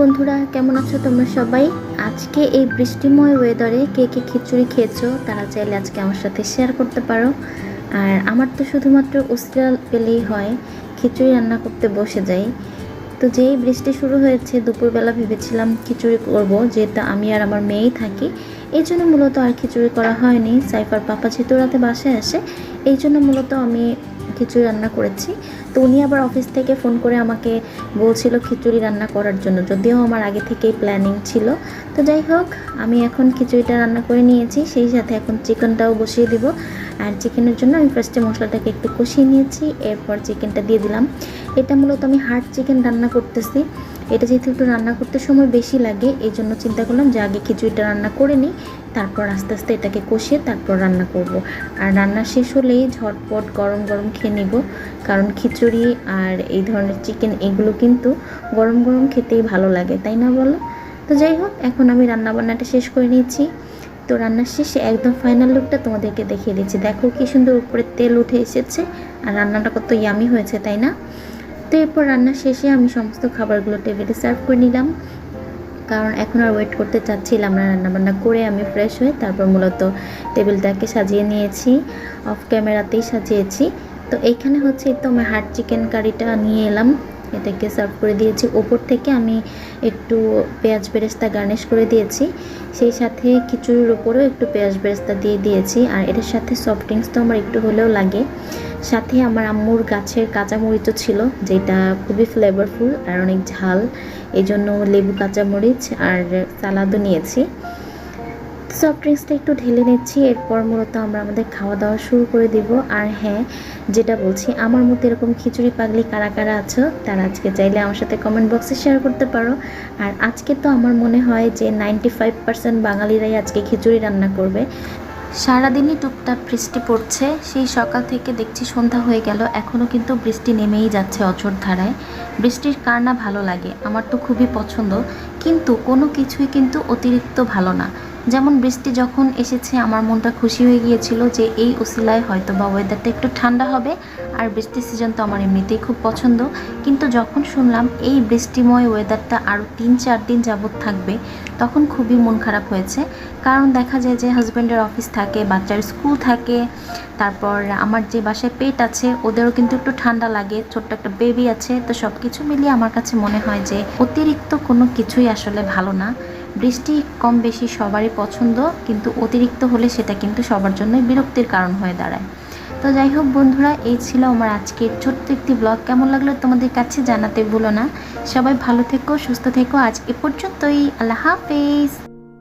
বন্ধুরা, কেমন আছো তোমরা সবাই? আজকে এই বৃষ্টিময় ওয়েদারে কে কে খিচুড়ি খেয়েছো, তারা চাইলে আজকে আমার সাথে শেয়ার করতে পারো। আর আমার তো শুধুমাত্র উস্তা পেলেই হয়, খিচুড়ি রান্না করতে বসে যাই। তো যেই বৃষ্টি শুরু হয়েছে, দুপুরবেলা ভেবেছিলাম খিচুড়ি করব, যেহেতু আমি আর আমার মেয়েই থাকি। এই জন্য মূলত আর খিচুড়ি করা হয়নি। সাইফার পাপা যেহেতু রাতে বাসায় আসে, এই জন্য মূলত আমি খিচুড়ি রান্না করেছি। তো উনি আবার অফিস থেকে ফোন করে আমাকে বলছিল খিচুড়ি রান্না করার জন্য। যদিও আমার আগে থেকেই প্ল্যানিং ছিল। তো যাই হোক, আমি এখন খিচুড়িটা রান্না করে নিয়েছি। সেই সাথে এখন চিকেনটাও বসিয়ে দিব। আর চিকেনের জন্য আমি ফার্স্টে মশলাটাকে একটু কষিয়ে নিয়েছি, এরপর চিকেনটা দিয়ে দিলাম। এটা মূলত আমি হার্ড চিকেন রান্না করতেছি। এটা যেহেতু একটু রান্না করতে সময় বেশি লাগে, এই জন্য চিন্তা করলাম যে আগে খিচুড়িটা রান্না করে নিই, তারপর আস্তে আস্তে এটাকে কষিয়ে তারপর রান্না করব। আর রান্না শেষ হলেই ঝটপট গরম গরম খেয়ে নিব, কারণ খিচুড়ি আর এই ধরনের চিকেন এগুলো কিন্তু গরম গরম খেতেই ভালো লাগে, তাই না বলো? তো যাই হোক, এখন আমি রান্না বান্নাটা শেষ করে নিয়েছি। তো রান্নার শেষে একদম ফাইনাল লুকটা তোমাদেরকে দেখিয়ে দিচ্ছি। দেখো কি সুন্দর উপরে তেল উঠে এসেছে আর রান্নাটা কত ইয়ামি হয়েছে, তাই না? তো এরপর রান্না শেষে আমি সমস্ত খাবারগুলো টেবিলে সার্ভ করে নিলাম। কারণ এখন আর ওয়েট করতে চাচ্ছিলাম না, রান্নাবান্না করে আমি ফ্রেশ হয়ে তারপর মূলত টেবিলটাকে সাজিয়ে নিয়েছি অফ ক্যামেরাতেই সাজিয়েছি। তো এইখানে হচ্ছে তো আমি হার্ড চিকেন কারিটা নিয়ে এলাম। এটাকে সার্ভ করে দিয়েছি। ওপর থেকে আমি একটু পেঁয়াজ বেরেস্তা গার্নিশ করে দিয়েছি। সেই সাথে খিচুড়ির ওপরেও একটু পেঁয়াজ বেরেস্তা দিয়ে দিয়েছি। আর এটার সাথে সফট ড্রিঙ্কস তো আমার একটু হলেও লাগে। সাথে আমার আম্মুর গাছের কাঁচামরিচও ছিল, যেটা খুবই ফ্লেভারফুল আর অনেক ঝাল। এই জন্য লেবু কাঁচামরিচ আর সালাদও নিয়েছি। সফট ড্রিঙ্কসটা একটু ঢেলে নিচ্ছি, এরপর মূলত আমরা আমাদের খাওয়া দাওয়া শুরু করে দিব। আর হ্যাঁ যেটা বলছি, আমার মতো এরকম খিচুড়ি পাগলি কারা কারা আছো, তারা আজকে চাইলে আমার সাথে কমেন্ট বক্সে শেয়ার করতে পারো। আর আজকে তো আমার মনে হয় যে নাইনটি ফাইভ পার্সেন্ট বাঙালিরাই আজকে খিচুড়ি রান্না করবে। সারাদিনই টুকটাক বৃষ্টি পড়ছে, সেই সকাল থেকে দেখছি সন্ধ্যা হয়ে গেল এখনও কিন্তু বৃষ্টি নেমেই যাচ্ছে অচর ধারায়। বৃষ্টির কার না ভালো লাগে, আমার তো খুবই পছন্দ, কিন্তু কোনো কিছুই কিন্তু অতিরিক্ত ভালো না। যেমন বৃষ্টি যখন এসেছে, আমার মনটা খুশি হয়ে গিয়েছিল যে এই ওসিলায় হয়তো বা ওয়েদারটা একটু ঠান্ডা হবে। আর বৃষ্টির সিজন তো আমার এমনিতেই খুব পছন্দ। কিন্তু যখন শুনলাম এই বৃষ্টিময় ওয়েদারটা আরও তিন চার দিন যাবৎ থাকবে, তখন খুবই মন খারাপ হয়েছে। কারণ দেখা যায় যে হাজব্যান্ডের অফিস থাকে, বাচ্চার স্কুল থাকে, তারপর আমার যে বাসায় পেট আছে, ওদেরও কিন্তু একটু ঠান্ডা লাগে, ছোট্ট একটা বেবি আছে, তো সব কিছু মিলিয়ে আমার কাছে মনে হয় যে অতিরিক্ত কোনো কিছুই আসলে ভালো না। বৃষ্টি কম বেশি সবারই পছন্দ, কিন্তু অতিরিক্ত হলে সেটা কিন্তু সবার জন্যই বিরক্তির কারণ হয়ে দাঁড়ায়। তো যাই হোক বন্ধুরা, এই ছিল আমার আজকের ছোট্ট একটি ব্লগ কেমন লাগল তোমাদের কাছে জানাতে ভুলো না। সবাই ভালো থেকো, সুস্থ থেকো। আজ এ পর্যন্তই। আল্লাহ হাফেজ।